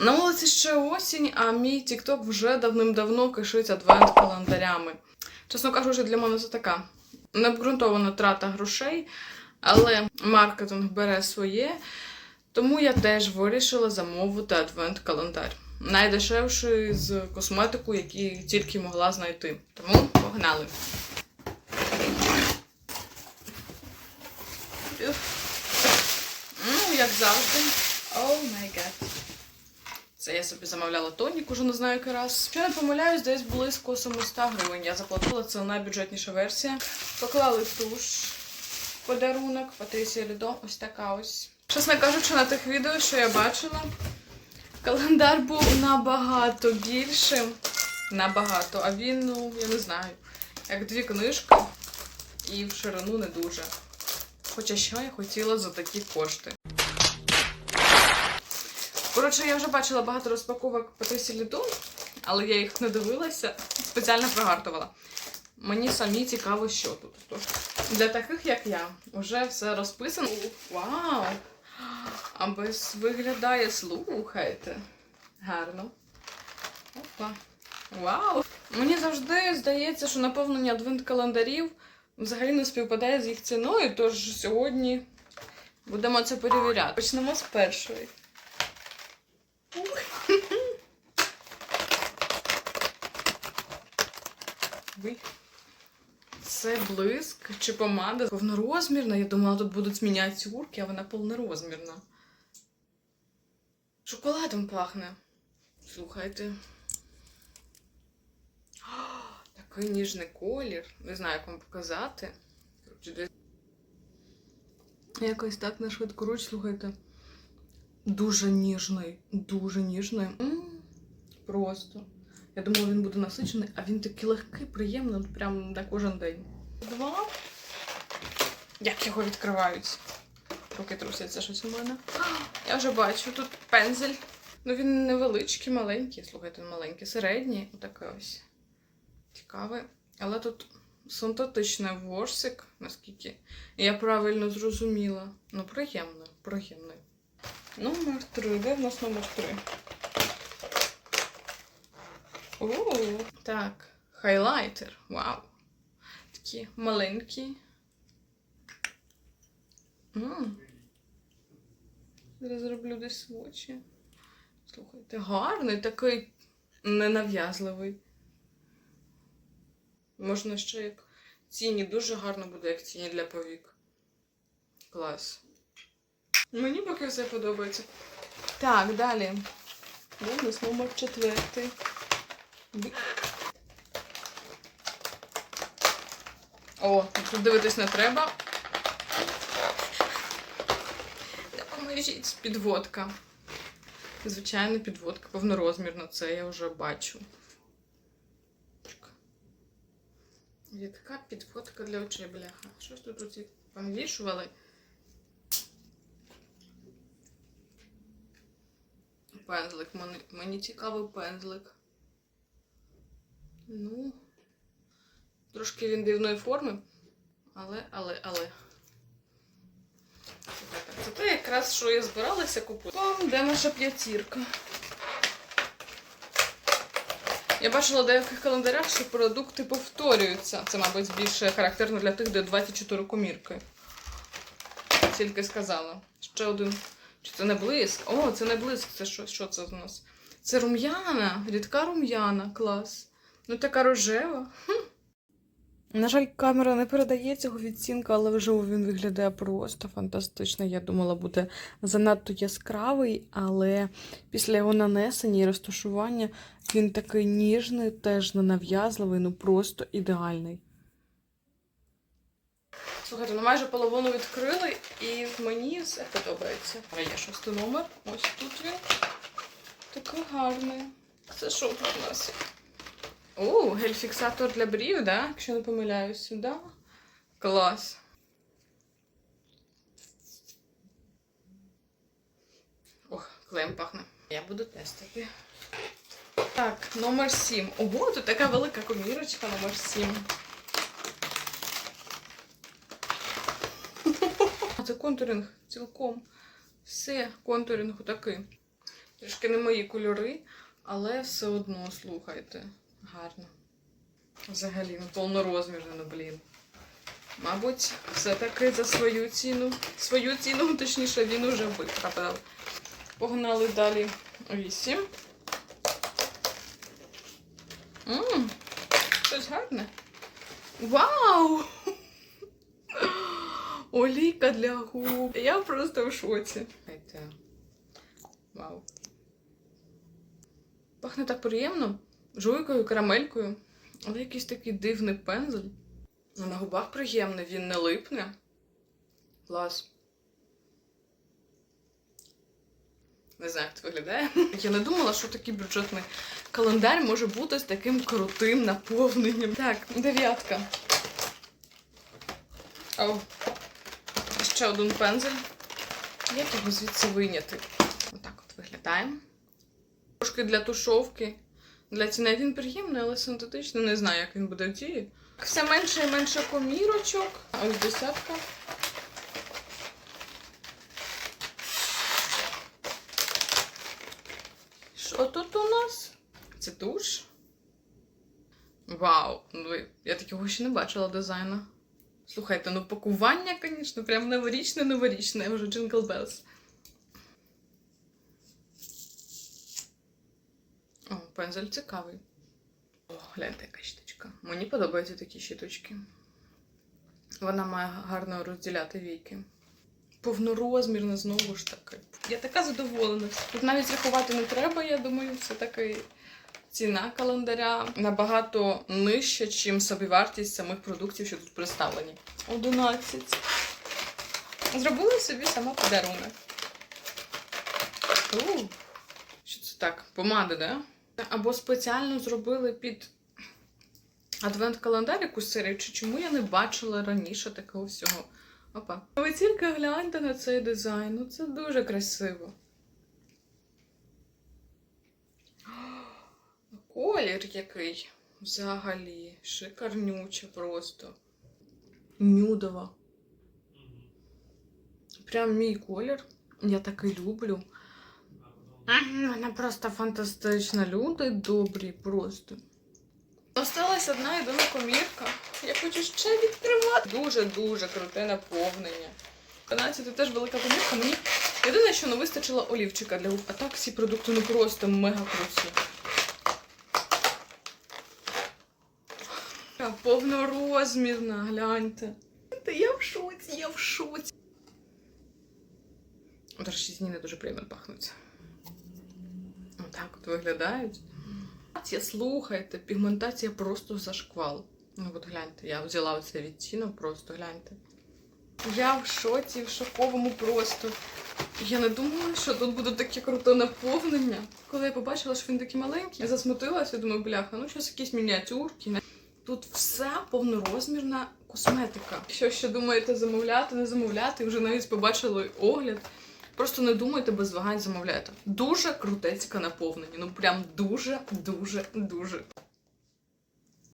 На вулиці ще осінь, а мій TikTok вже давним-давно кишить адвент-календарями. Чесно кажучи, для мене це така необґрунтована трата грошей, але маркетинг бере своє. Тому я теж вирішила замовити адвент-календар. Найдешевший з косметику, який тільки могла знайти. Тому погнали. Ну, як завжди. О май гад. Це я собі замовляла тонік, уже не знаю який раз. Якщо не помиляюсь, десь близько 700 гривень. Я заплатила, це найбюджетніша версія. Поклали туш. Подарунок Патрісія Лідо. Ось така ось. Чесно кажучи, на тих відео, що я бачила, календар був набагато більшим. Набагато. А він, ну, я не знаю, як дві книжки і в ширину не дуже. Хоча що я хотіла за такі кошти. Коротше, я вже бачила багато розпаковок Патрісі Ліду, але я їх не дивилася, спеціально прогартувала. Мені самі цікаво, що тут. Тож, для таких, як я, вже все розписано. Вау! А без виглядає, слухайте. Гарно. Опа. Вау! Мені завжди здається, що наповнення адвент-календарів взагалі не співпадає з їх ціною, тож сьогодні будемо це перевіряти. Почнемо з першої. Це блиск чи помада повнорозмірна. Я думала, тут будуть мініатюрки, а вона повнорозмірна. Шоколадом пахне. Слухайте. Такий ніжний колір. Не знаю, як вам показати. Якось так на швидку руч, слухайте. Дуже ніжний, дуже ніжний. М, Просто. Я думала, він буде насичений, а він такий легкий, приємний, прям на кожен день. Два. Як його відкривають? Руки трусяться щось у мене. Я вже бачу, тут пензель. Ну він невеличкий, маленький. Слухайте, маленький, середній. Отакий ось. Цікавий. Але тут синтетичний ворсик, наскільки я правильно зрозуміла. Ну, приємний, приємний. Номер три. Де в нас номер три? О, так, хайлайтер. Вау. Такі маленькі. Зараз зроблю десь очі. Слухайте, гарний, такий ненав'язливий. Можна ще як тіні, дуже гарно буде, як тіні для повік. Клас. Мені поки все подобається. Так, далі. Нас номер четвертий. О, тут дивитись не треба. Допоможіть. Підводка. Звичайна підводка, повнорозмірна, це я вже бачу. Рідка підводка для очей, бляха. Що ж тут оці повішували? Пензлик. Мені, мені цікавий пензлик. Ну, трошки він дивної форми. Але, але, але. Це те якраз, що я збиралася купити. Там, де наша п'ятірка. Я бачила в деяких календарях, що продукти повторюються. Це, мабуть, більше характерно для тих, де 24 комірки. Тільки сказала. Ще один. Чи це не блиск? О, це не блиск. Це що, що це у нас? Це рум'яна, рідка рум'яна, клас. Ну така рожева. На жаль, камера не передає цього відцінка, але вживу він виглядає просто фантастично. Я думала, буде занадто яскравий, але після його нанесення і розташування він такий ніжний, теж ненав'язливий, ну просто ідеальний. Слухайте, ну майже половину відкрили, і мені все подобається. А є шостий номер. Ось тут він. Такий гарний. Це що у нас? О, гель-фіксатор для брів, да? Якщо не помиляюсь, да? Клас. Ох, клеєм пахне. Я буду тестити. Так, номер 7. Ого, тут така велика комірочка, номер 7. Це контуринг цілком. Все, контуринг такий. Трішки не мої кольори, але все одно слухайте. Гарно. Взагалі, ну повнорозмірно, ну блін. Мабуть, все-таки за свою ціну. Свою ціну, точніше, він уже виправдав. Погнали далі. Вісім. Ммм, щось гарне. Вау! Олійка для губ. Я просто в шоці. Вау. Пахне так приємно. Жуйкою, карамелькою. Але якийсь такий дивний пензель. Ну, на губах приємний, він не липне. Клас. Не знаю, як це виглядає. Я не думала, що такий бюджетний календар може бути з таким крутим наповненням. Так, дев'ятка. О. Ще один пензель. Як його звідси виняти? Отак от виглядає. Трошки для тушовки. Для ціни він приємний, але синтетичний. Не знаю, як він буде в дії. Все менше і менше комірочок. Ось десятка. Що тут у нас? Це туш? Вау! Ну, я такого ще не бачила дизайну. Слухайте, ну пакування, звісно, прям новорічне, новорічне, вже Jingle Bells. О, пензель цікавий. О, гляньте, яка щіточка. Мені подобаються такі щіточки. Вона має гарно розділяти війки. Повнорозмірна знову ж таки. Я така задоволена. Тут навіть рахувати не треба, я думаю, це такий ціна календаря набагато нижча, ніж собівартість самих продуктів, що тут представлені. 11. Зробила собі сама подарунок. У, Що це так? Помада, да? Або спеціально зробили під адвент-календар якусь серію, чи чому я не бачила раніше такого всього. Опа. Ви тільки гляньте на цей дизайн. Ну це дуже красиво. Колір який взагалі шикарнюче просто. Нюдова. Прям мій колір. Я такий люблю. Вона просто фантастична. Люди добрі просто. Осталась одна єдина комірка. Я хочу ще відкривати. Дуже-дуже круте наповнення. 12 це теж велика комірка. Мені єдине, що не вистачило олівчика для губ. А так всі продукти ну просто мега круті. Така Повнорозмірна, гляньте. Та я в шоці, я в шоці. З не дуже приємно пахнуть. Отак от виглядають. Слухайте, пігментація просто зашквал. Ну от гляньте, я взяла оцей відтінок, просто гляньте. Я в шоці, в шоковому просто. Я не думала, що тут буде таке круте наповнення. Коли я побачила, що він такий маленький, я засмутилася, думаю, бляха, ну щось якісь мініатюрки. Тут все повнорозмірна косметика. Що ще думаєте замовляти, не замовляти? Вже навіть побачили огляд. Просто не думайте без вагань замовляйте. Дуже крутецьке наповнення. Ну прям дуже, дуже, дуже.